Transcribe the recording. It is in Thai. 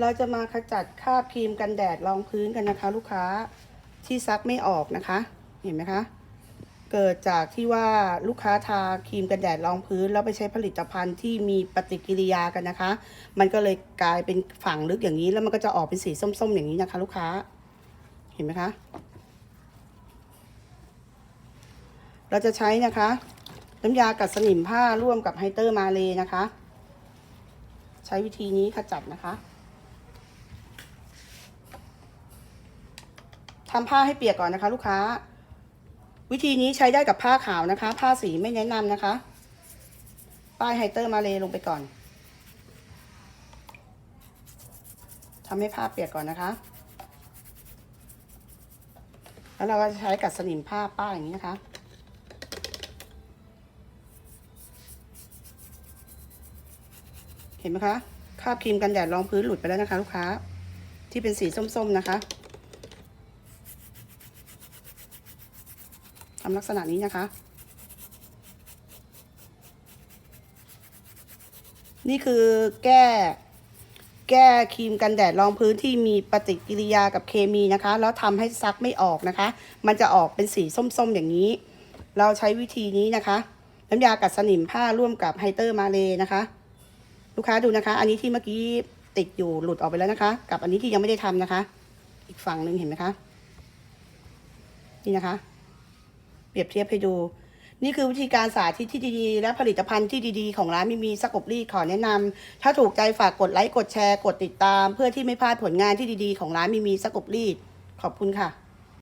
เราจะมาขจัดคราบครีมกันแดดรองพื้นกันนะคะ ลูกค้าที่ซักไม่ออกนะคะ เห็นไหมคะ เกิดจากที่ว่าลูกค้าทาครีมกันแดดรองพื้น แล้วไปใช้ผลิตภัณฑ์ที่มีปฏิกิริยากันนะคะ มันก็เลยกลายเป็นฝังลึกอย่างนี้ แล้วมันก็จะออกเป็นสีส้ม ๆ อย่างนี้นะคะ ลูกค้า เห็นไหมคะ เราจะใช้นะคะ น้ำยากัดสนิมผ้าร่วมกับไฮเตอร์มาเลนะคะ ใช้วิธีนี้ขจัดนะคะ ทำผ้าให้เปียกก่อนนะคะ ลูกค้า วิธีนี้ใช้ได้กับผ้าขาวนะคะ ผ้าสีไม่แนะนำนะคะ ป้ายไฮเตอร์มาเลลงไปก่อนทำให้ผ้าเปียกก่อนนะคะ แล้วเราก็ใช้กัดสนิมผ้าป้ายอย่างนี้นะคะเห็นไหมคะคราบครีมกันแดดรองพื้นหลุดไปแล้วนะคะ ลูกค้า ที่เป็นสีส้มๆนะคะ ทำลักษณะนี้นะคะ นี่คือแก้ แก้ครีมกันแดดรองพื้นที่มีปฏิกิริยากับเคมีนะคะ แล้วทำให้ซักไม่ออกนะคะ มันจะออกเป็นสีส้มๆอย่างนี้ เราใช้วิธีนี้นะคะ น้ำยากัดสนิมผ้าร่วมกับไฮเตอร์มาเลนะคะ ลูกค้าดูนะคะ อันนี้ที่เมื่อกี้ติดอยู่หลุดออกไปแล้วนะคะ กับอันนี้ที่ยังไม่ได้ทำนะคะ อีกฝั่งหนึ่งเห็นไหมคะ นี่นะคะ เปรียบเทียบให้ดู นี่คือวิธีการสาธิตที่ดีๆ และผลิตภัณฑ์ที่ดีๆ ของร้านมีมีสกบรีดขอแนะนำถ้าถูกใจฝากกดไลค์กดแชร์กดติดตาม เพื่อที่ไม่พลาดผลงานที่ดีๆ ของร้านมีมีสกบรีดขอบคุณค่ะ